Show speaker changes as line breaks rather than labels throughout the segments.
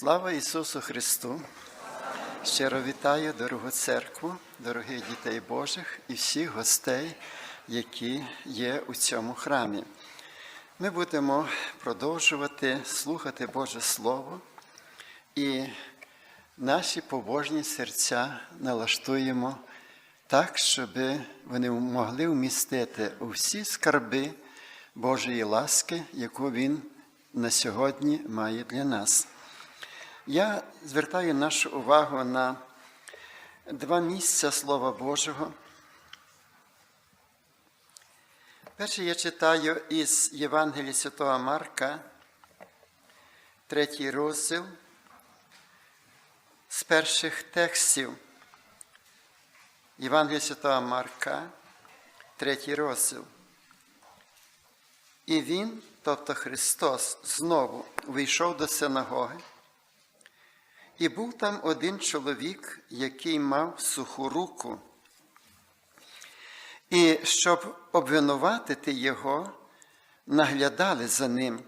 Слава Ісусу Христу! Щиро вітаю дорогу церкву, дорогих дітей Божих і всіх гостей, які є у цьому храмі. Ми будемо продовжувати слухати Боже Слово і наші побожні серця налаштуємо так, щоб вони могли вмістити у всі скарби Божої ласки, яку Він на сьогодні має для нас. Я звертаю нашу увагу на два місця Слова Божого. Перше я читаю із Євангелія Святого Марка, третій розділ, з перших текстів. Євангелія Святого Марка, третій розділ. І він, тобто Христос, знову вийшов до синагоги. І був там один чоловік, який мав суху руку. І щоб обвинуватити його, наглядали за ним,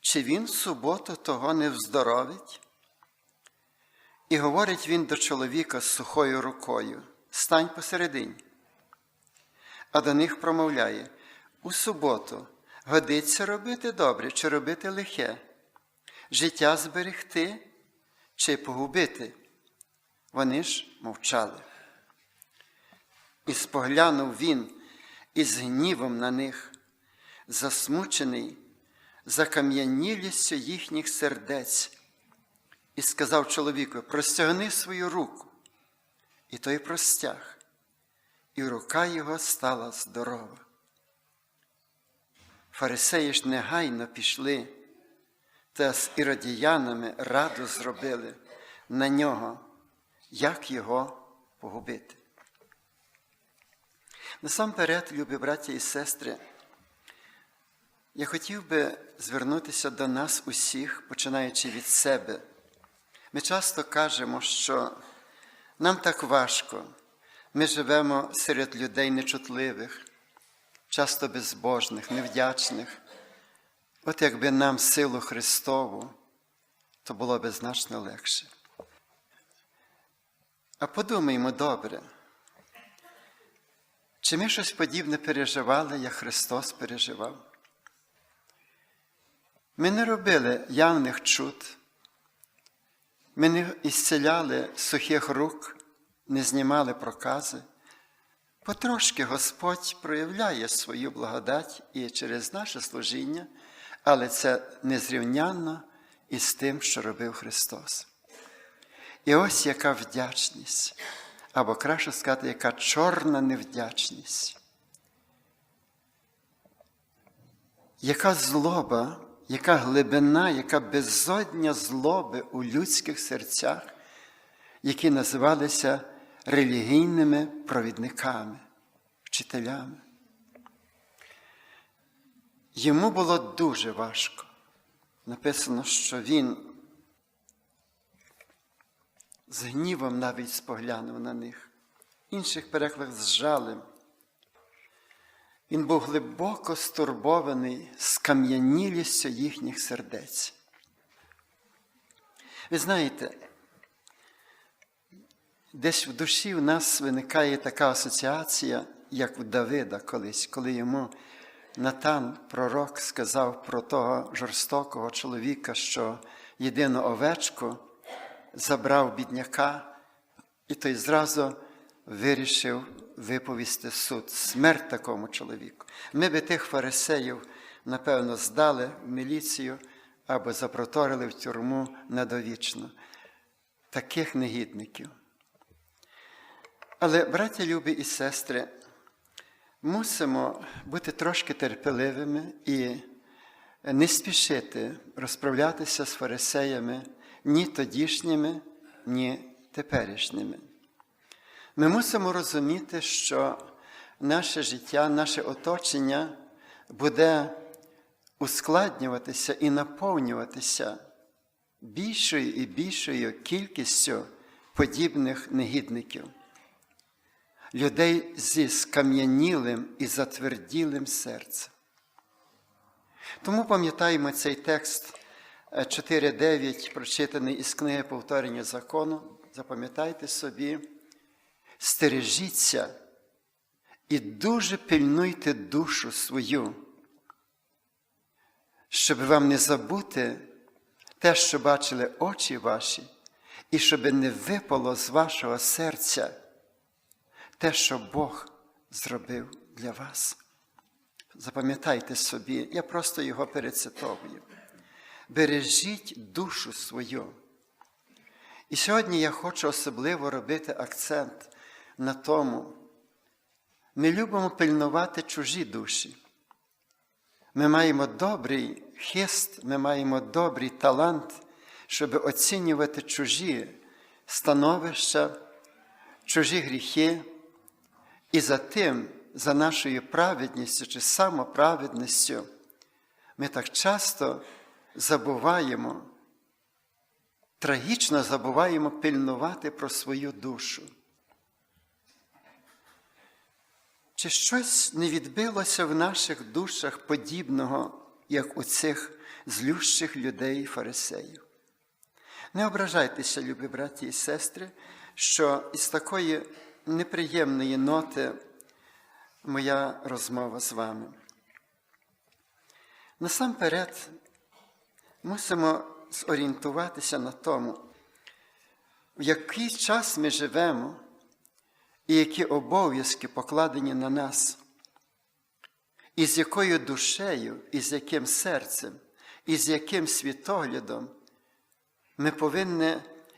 чи він в суботу того не вздоровить. І говорить він до чоловіка з сухою рукою: стань посередині. А до них промовляє: у суботу годиться робити добре чи робити лихе, життя зберегти чи погубити. Вони ж мовчали. І споглянув він із гнівом на них, засмучений, закам'янілістю їхніх сердець, і сказав чоловіку: простягни свою руку. І той простяг, і рука його стала здорова. Фарисеї ж негайно пішли та з іродіянами раду зробили на нього, як його погубити. Насамперед, любі браті і сестри, я хотів би звернутися до нас усіх, починаючи від себе. Ми часто кажемо, що нам так важко, ми живемо серед людей нечутливих, часто безбожних, невдячних. От якби нам силу Христову, то було б значно легше. А подумаймо добре, чи ми щось подібне переживали, як Христос переживав? Ми не робили явних чуд, ми не ісцеляли сухих рук, не знімали прокази. Потрошки Господь проявляє свою благодать і через наше служіння але це незрівнянно із тим, що робив Христос. І ось яка вдячність, або краще сказати, яка чорна невдячність, яка злоба, яка глибина, яка безодня злоби у людських серцях, які називалися релігійними провідниками, вчителями. Йому було дуже важко. Написано, що він з гнівом навіть споглянув на них, інших перекладах з жалем. Він був глибоко стурбований скам'янілістю їхніх сердець. Ви знаєте, десь в душі в нас виникає така асоціація, як у Давида колись, коли йому Натан, пророк, сказав про того жорстокого чоловіка, що єдину овечку забрав бідняка, і той зразу вирішив виповісти суд, смерть такому чоловіку. Ми би тих фарисеїв, напевно, здали в міліцію або запроторили в тюрму недовічно. Таких негідників. Але, браття любі і сестри, мусимо бути трошки терпеливими і не спішити розправлятися з фарисеями ні тодішніми, ні теперішніми. Ми мусимо розуміти, що наше життя, наше оточення буде ускладнюватися і наповнюватися більшою і більшою кількістю подібних негідників людей зі скам'янілим і затверділим серцем. Тому пам'ятаємо цей текст е, 4.9, прочитаний із книги повторення закону, запам'ятайте собі, стережіться і дуже пильнуйте душу свою, щоб вам не забути те, що бачили очі ваші, і щоб не випало з вашого серця те, що Бог зробив для вас. Запам'ятайте собі, я просто його перецитовую. Бережіть душу свою. І сьогодні я хочу особливо робити акцент на тому, ми любимо пильнувати чужі душі. Ми маємо добрий хист, ми маємо добрий талант, щоб оцінювати чужі становища, чужі гріхи, і за тим, за нашою праведністю чи самоправедністю, ми так часто забуваємо, трагічно забуваємо пильнувати про свою душу. Чи щось не відбилося в наших душах подібного, як у цих злющих людей фарисеїв? Не ображайтеся, любі браті і сестри, що із такої неприємної ноти моя розмова з вами. Насамперед, мусимо зорієнтуватися на тому, в який час ми живемо і які обов'язки покладені на нас, і з якою душею, і з яким серцем, і з яким світоглядом ми повинні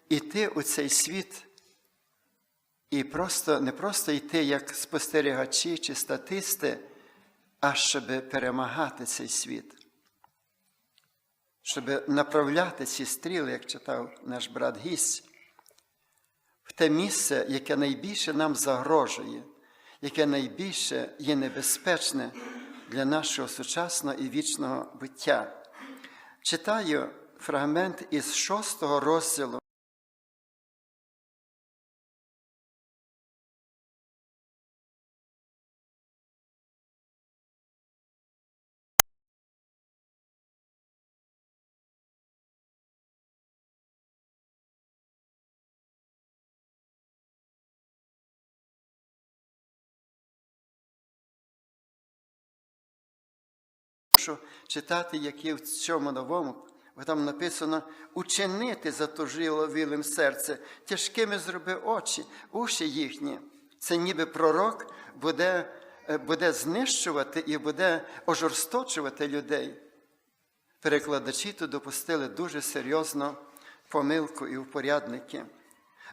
йти у цей світ і просто, не просто йти як спостерігачі чи статисти, а щоб перемагати цей світ, щоб направляти ці стріли, як читав наш брат Гість, в те місце, яке найбільше нам загрожує, яке найбільше є небезпечне для нашого сучасного і вічного буття. Читаю фрагмент із шостого розділу. Що читати, як є в цьому новому, бо там написано учинити затужиловілим серце, тяжкими зроби очі, уші їхні. Це ніби пророк буде, е, буде знищувати і буде ожорсточувати людей. Перекладачі тут допустили дуже серйозну помилку і упорядники.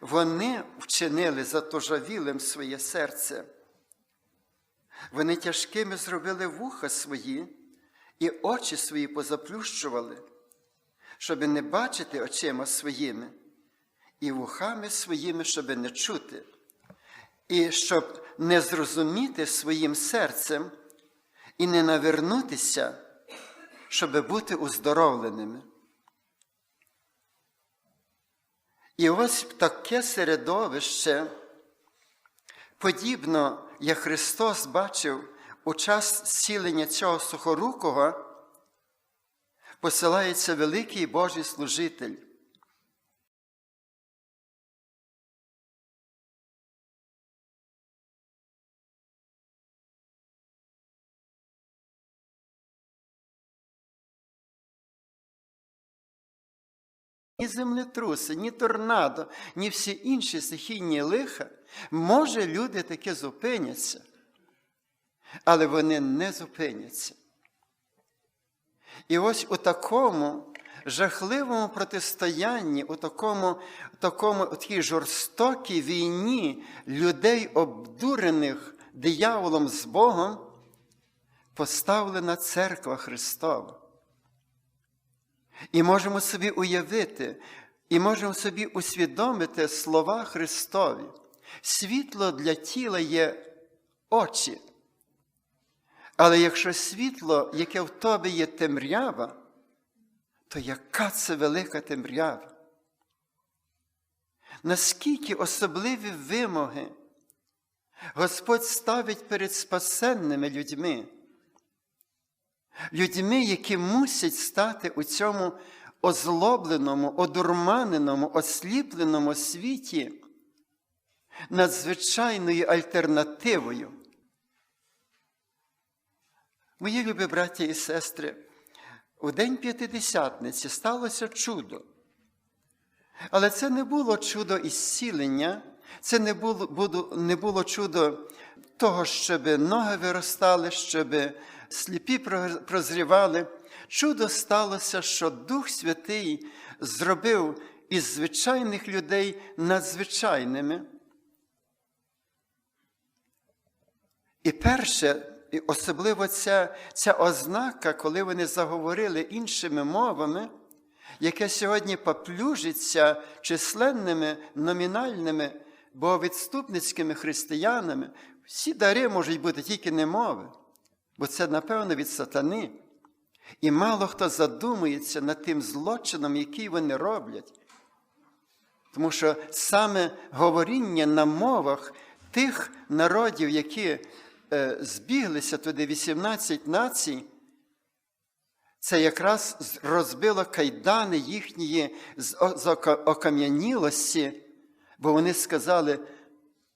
Вони вчинили затужавілим своє серце. Вони тяжкими зробили вуха свої і очі свої позаплющували, щоб не бачити очима своїми, і вухами своїми, щоб не чути, і щоб не зрозуміти своїм серцем і не навернутися, щоб бути уздоровленими. І ось таке середовище, подібно, як Христос бачив у час зцілення цього сухорукого, посилається великий Божий служитель. Ні землетруси, ні торнадо, ні всі інші стихійні лиха, може, люди таки зупиняться, але вони не зупиняться. І ось у такому жахливому протистоянні, у такому, такому такій жорстокій війні людей, обдурених дияволом з Богом, поставлена церква Христова. І можемо собі уявити, і можемо собі усвідомити слова Христові. Світло для тіла є очі. Але якщо світло, яке в тобі є темрява, то яка це велика темрява? Наскільки особливі вимоги Господь ставить перед спасенними людьми? людьми, які мусять стати у цьому озлобленому, одурманеному, осліпленому світі надзвичайною альтернативою. Мої любі браті і сестри, у День П'ятидесятниці сталося чудо. Але це не було чудо ісцілення, це не було, не було чудо того, щоб ноги виростали, щоб сліпі прозрівали. Чудо сталося, що Дух Святий зробив із звичайних людей надзвичайними. І перше, і особливо ця, ця ознака, коли вони заговорили іншими мовами, яке сьогодні поплюжиться численними номінальними боговідступницькими християнами, всі дари можуть бути тільки не мови, бо це, напевно, від сатани. І мало хто задумується над тим злочином, який вони роблять. Тому що саме говоріння на мовах тих народів, які збіглися туди 18 націй, це якраз розбило кайдани їхньої з окам'янілості, бо вони сказали,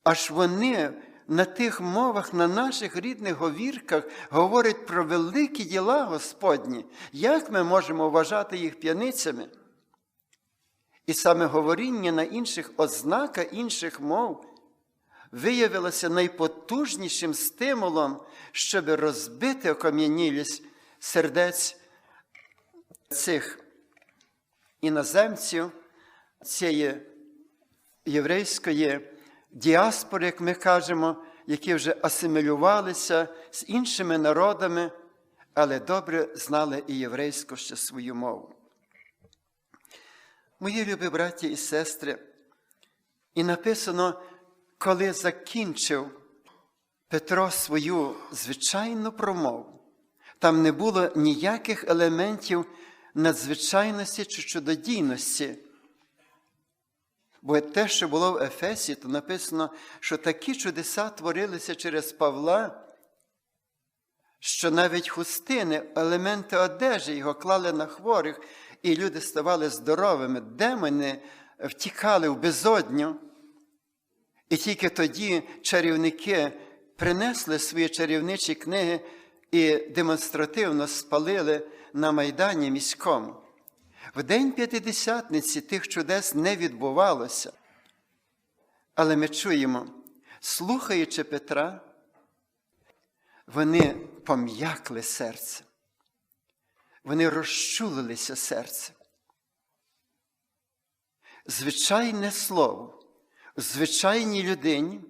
аж вони на тих мовах, на наших рідних говірках говорять про великі діла Господні. Як ми можемо вважати їх п'яницями? І саме говоріння на інших ознаках інших мов виявилося найпотужнішим стимулом, щоб розбити окам'янілість сердець цих іноземців, цієї єврейської діаспори, як ми кажемо, які вже асимілювалися з іншими народами, але добре знали і єврейську ще свою мову. Мої любі браті і сестри, і написано, коли закінчив Петро свою звичайну промову, там не було ніяких елементів надзвичайності чи чудодійності. Бо те, що було в Ефесі, то написано, що такі чудеса творилися через Павла, що навіть хустини, елементи одежі його клали на хворих, і люди ставали здоровими, демони втікали в безодню. І тільки тоді чарівники принесли свої чарівничі книги і демонстративно спалили на Майдані міському. В День П'ятидесятниці тих чудес не відбувалося. Але ми чуємо, слухаючи Петра, вони пом'якли серце, вони розчулилися серцем. Звичайне слово, звичайній людині,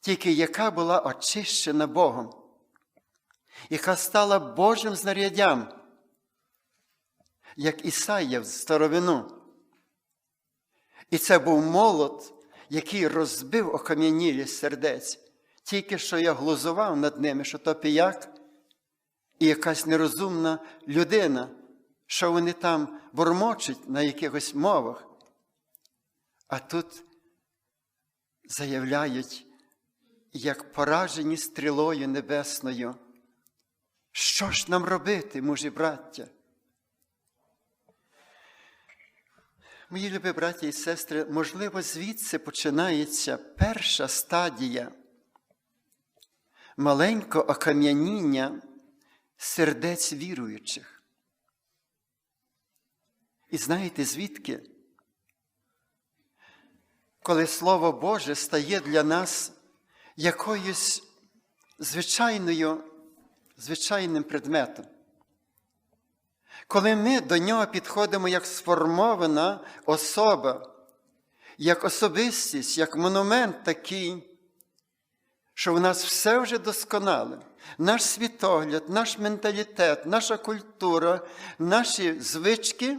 тільки яка була очищена Богом, яка стала Божим знаряддям як Ісая в старовину. І це був молот, який розбив окам'янілі сердець, тільки що я глузував над ними, що то піяк і якась нерозумна людина, що вони там бормочуть на якихось мовах. А тут заявляють, як поражені стрілою небесною. Що ж нам робити, мужі браття? Мої любі браті і сестри, можливо, звідси починається перша стадія маленького окам'яніння сердець віруючих. І знаєте звідки? Коли Слово Боже стає для нас якоюсь звичайною, звичайним предметом. Коли ми до нього підходимо як сформована особа, як особистість, як монумент такий, що в нас все вже досконале, наш світогляд, наш менталітет, наша культура, наші звички,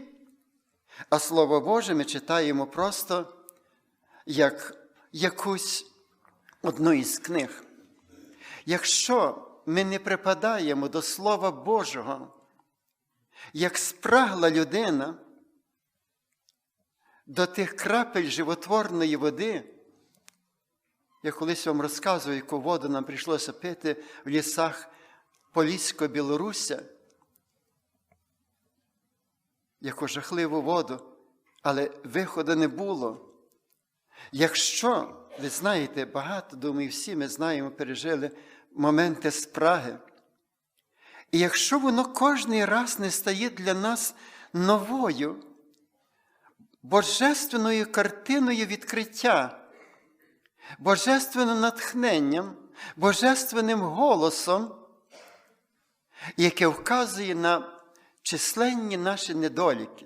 а Слово Боже ми читаємо просто як якусь одну із книг. Якщо ми не припадаємо до Слова Божого, як спрагла людина до тих крапель животворної води, я колись вам розказую, яку воду нам прийшлося пити в лісах Полісько-Білоруся, яку жахливу воду, але виходу не було. Якщо, ви знаєте, багато, думаю, всі ми знаємо, пережили моменти спраги. І якщо воно кожний раз не стає для нас новою, божественною картиною відкриття, божественним натхненням, божественним голосом, яке вказує на численні наші недоліки.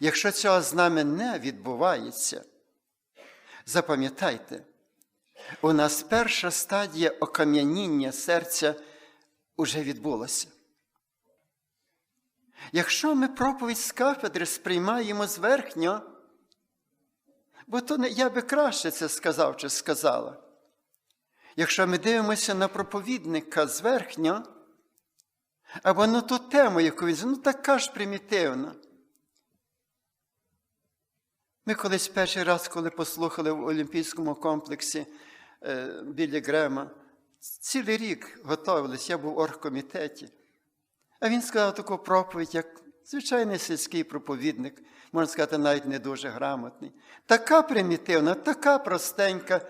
Якщо цього з нами не відбувається, запам'ятайте, у нас перша стадія окам'яніння серця уже відбулася. Якщо ми проповідь з кафедри сприймаємо зверхньо, бо то не я би краще це сказав чи сказала. Якщо ми дивимося на проповідника зверхньо, або на ту тему, яку він ну така ж примітивна. Ми колись перший раз, коли послухали в Олімпійському комплексі е, біля Грема, цілий рік готувалися, я був в оргкомітеті. А він сказав таку проповідь, як звичайний сільський проповідник, можна сказати, навіть не дуже грамотний. Така примітивна, така простенька.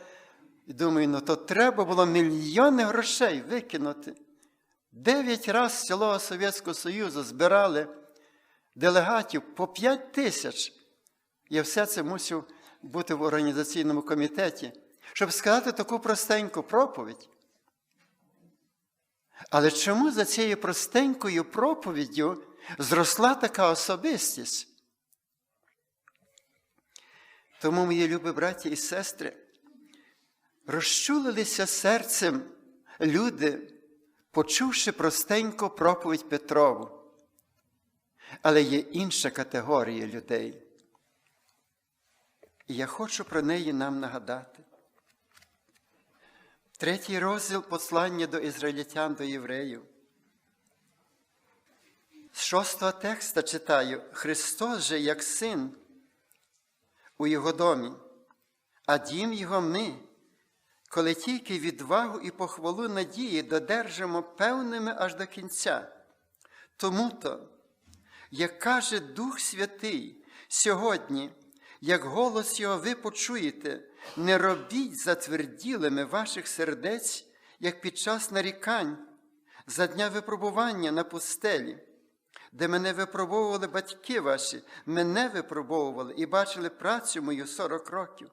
І думаю, ну то треба було мільйони грошей викинути. Дев'ять разів з цілого Совєтського Союзу збирали делегатів по п'ять тисяч. Я все це мусив бути в організаційному комітеті, щоб сказати таку простеньку проповідь. Але чому за цією простенькою проповіддю зросла така особистість? Тому, мої любі браті і сестри, розчулилися серцем люди, почувши простеньку проповідь Петрову. Але є інша категорія людей. І я хочу про неї нам нагадати. Третій розділ послання до ізраїльтян до євреїв. З шостого текста читаю: Христос же як син у його домі, а дім його ми, коли тільки відвагу і похвалу надії додержимо певними аж до кінця. Тому то, як каже Дух Святий сьогодні, як голос Його ви почуєте, не робіть затверділими ваших сердець, як під час нарікань, за дня випробування на пустелі, де мене випробовували батьки ваші, мене випробовували і бачили працю мою 40 років.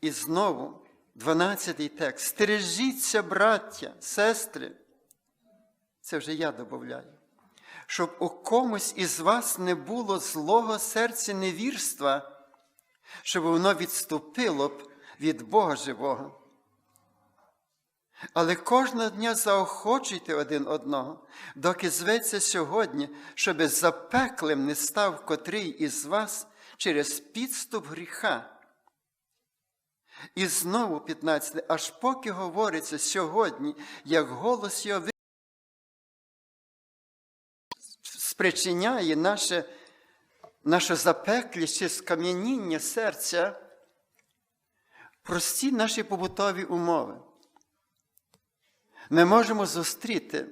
І знову, 12-й текст. Стережіться, браття, сестри. Це вже я додаю. Щоб у комусь із вас не було злого серця невірства, щоб воно відступило б від Бога живого. Але кожного дня заохочуйте один одного, доки зветься сьогодні, щоби запеклим не став котрий із вас через підступ гріха. І знову 15, аж поки говориться сьогодні, як голос його спричиняє наше, наше запеклість чи скам'яніння серця, прості наші побутові умови. Ми можемо зустріти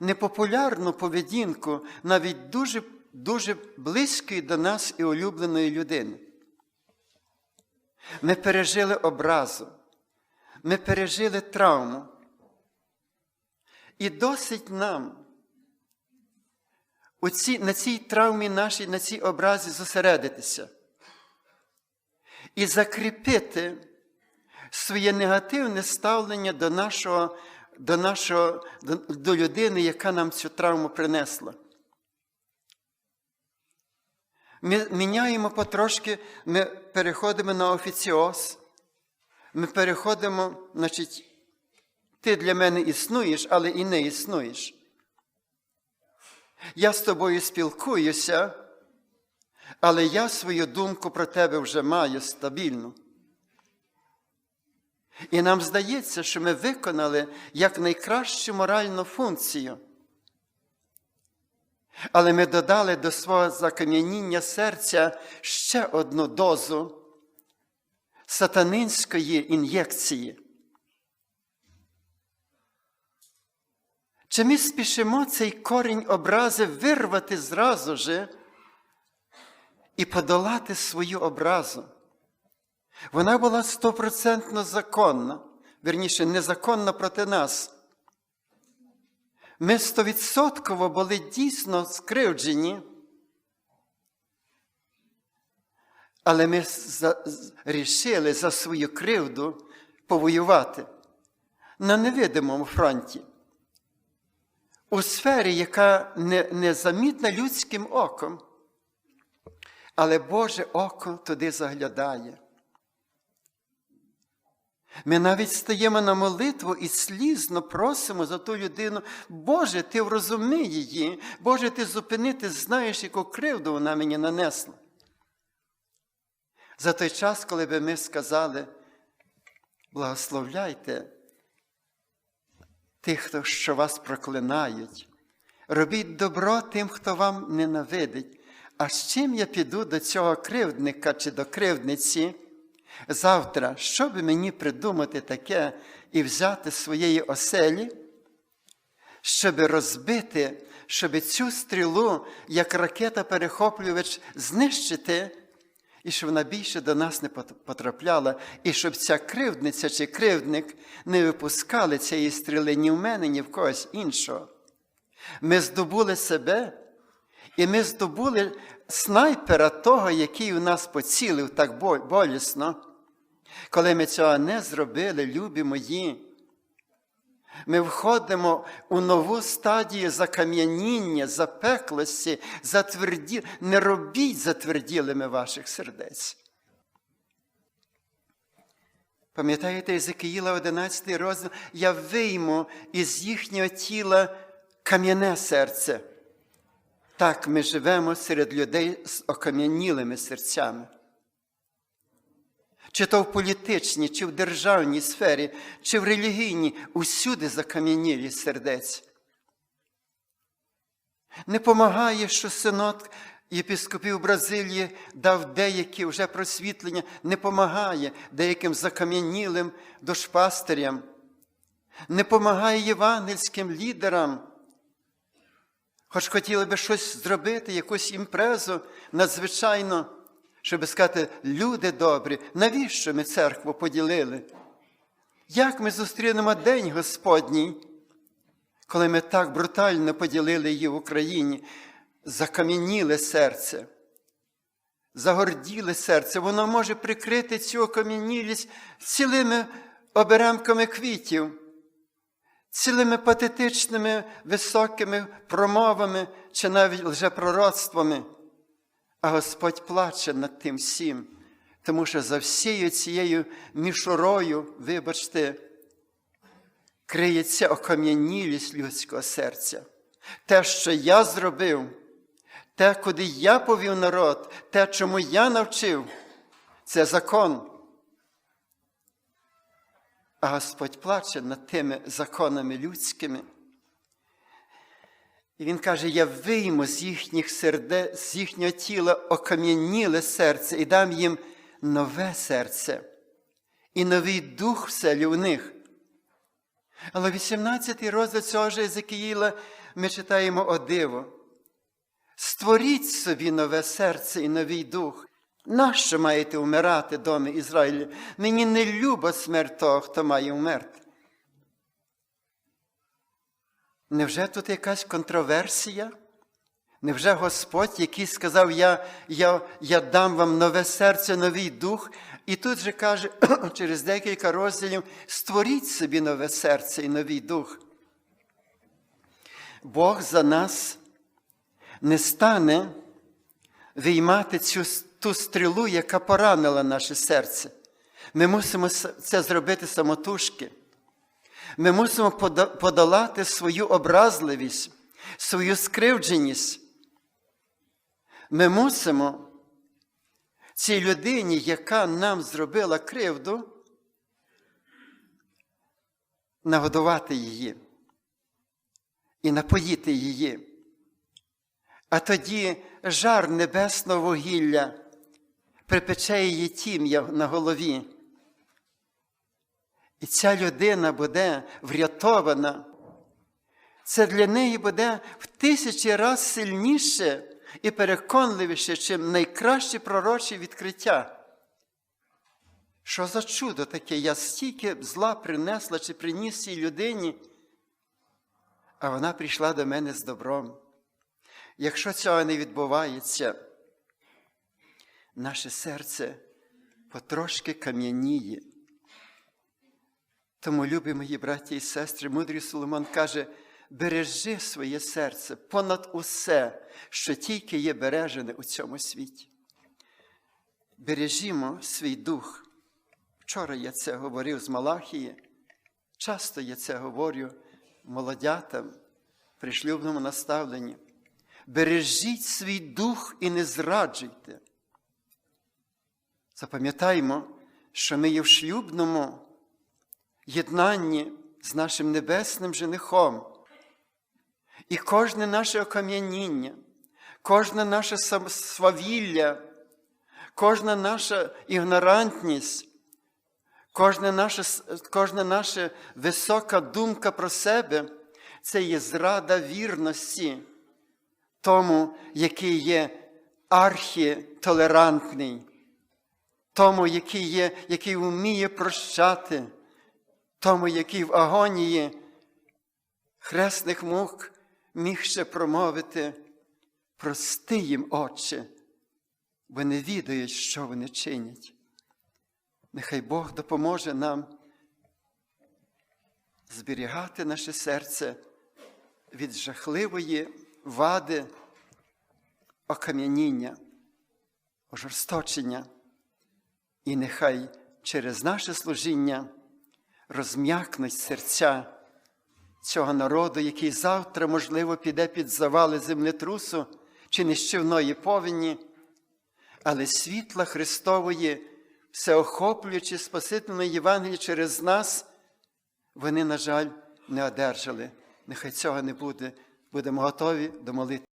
непопулярну поведінку навіть дуже, дуже близької до нас і улюбленої людини. Ми пережили образу, ми пережили травму. І досить нам у ці, на цій травмі нашій, на цій образі зосередитися і закріпити своє негативне ставлення до нашого, до, нашого, до, до людини, яка нам цю травму принесла. Ми міняємо потрошки, ми переходимо на офіціоз, ми переходимо, значить, ти для мене існуєш, але і не існуєш. Я з тобою спілкуюся, але я свою думку про тебе вже маю стабільну. І нам здається, що ми виконали як найкращу моральну функцію. Але ми додали до свого закам'яніння серця ще одну дозу сатанинської ін'єкції. Чи ми спішимо цей корінь образи вирвати зразу же і подолати свою образу? Вона була стопроцентно законна, верніше, незаконна проти нас. Ми стовідсотково були дійсно скривджені, але ми рішили за свою кривду повоювати на невидимому фронті, у сфері, яка не, незамітна людським оком, але Боже око туди заглядає. Ми навіть стаємо на молитву і слізно просимо за ту людину, Боже, ти врозуми її, Боже, ти зупини, ти знаєш, яку кривду вона мені нанесла. За той час, коли би ми сказали, благословляйте тих, що вас проклинають, робіть добро тим, хто вам ненавидить. А з чим я піду до цього кривдника чи до кривдниці? Завтра, що би мені придумати таке і взяти своєї оселі, щоб розбити, щоб цю стрілу, як ракета-перехоплювач, знищити, і щоб вона більше до нас не потрапляла, і щоб ця кривдниця чи кривдник не випускали цієї стріли ні в мене, ні в когось іншого. Ми здобули себе, і ми здобули снайпера того, який у нас поцілив так болісно. Коли ми цього не зробили, любі мої, ми входимо у нову стадію закам'яніння, запеклості, затверді... не робіть затверділими ваших сердець. Пам'ятаєте, Єзекиїла 11 розділ, я вийму із їхнього тіла кам'яне серце. Так ми живемо серед людей з окам'янілими серцями. Чи то в політичній, чи в державній сфері, чи в релігійній, усюди закам'янілі сердець. Не помагає, що синод єпископів Бразилії дав деякі вже просвітлення, не помагає деяким закам'янілим дошпастерям, не помагає євангельським лідерам. Хоч хотіли би щось зробити, якусь імпрезу надзвичайно, щоб сказати, люди добрі, навіщо ми церкву поділили? Як ми зустрінемо День Господній, коли ми так брутально поділили її в Україні, закам'яніли серце, загорділи серце, воно може прикрити цю окам'янілість цілими оберемками квітів цілими патетичними високими промовами чи навіть лжепророцтвами. А Господь плаче над тим всім, тому що за всією цією мішурою, вибачте, криється окам'янілість людського серця. Те, що я зробив, те, куди я повів народ, те, чому я навчив, це закон. А Господь плаче над тими законами людськими. І Він каже: Я вийму з їхніх серде, з їхнього тіла окам'яніле серце і дам їм нове серце і новий дух в них. Але в 18 розділ цього ж Езекіїла ми читаємо о диво. Створіть собі нове серце і новий дух. Нащо маєте вмирати, доми Ізраїлі? Мені не люба смерть того, хто має вмерти. Невже тут якась контроверсія? Невже Господь, який сказав, я я, я дам вам нове серце, новий дух, і тут же каже, через декілька розділів, створіть собі нове серце і новий дух. Бог за нас не стане виймати цю ту стрілу, яка поранила наше серце. Ми мусимо це зробити самотужки. Ми мусимо подолати свою образливість, свою скривдженість. Ми мусимо цій людині, яка нам зробила кривду, нагодувати її і напоїти її. А тоді жар небесного вугілля припече її тім'я на голові. І ця людина буде врятована це для неї буде в тисячі раз сильніше і переконливіше, чим найкращі пророчі відкриття. Що за чудо таке? Я стільки зла принесла чи приніс цій людині, а вона прийшла до мене з добром. Якщо цього не відбувається, наше серце потрошки кам'яніє. Тому, любі мої браті і сестри, мудрий Соломон каже, бережи своє серце понад усе, що тільки є бережене у цьому світі. Бережімо свій дух. Вчора я це говорив з Малахії, часто я це говорю молодятам при шлюбному наставленні. Бережіть свій дух і не зраджуйте. Запам'ятаймо, що ми є в шлюбному єднанні з нашим небесним женихом. І кожне наше окам'яніння, кожне наше свавілля, кожна наша ігнорантність, кожна наша, кожна наша висока думка про себе це є зрада вірності тому, який є архітолерантний, тому, який, є, який вміє прощати, тому, який в агонії хресних мук міг ще промовити, прости їм, Отче, бо не відають, що вони чинять. Нехай Бог допоможе нам зберігати наше серце від жахливої вади окам'яніння, ожорсточення, і нехай через наше служіння розм'якнуть серця цього народу, який завтра, можливо, піде під завали землетрусу чи нищівної повені, але світла Христової, всеохоплюючи Спасительної Євангелії через нас, вони, на жаль, не одержали. Нехай цього не буде. Будемо готові до молитви.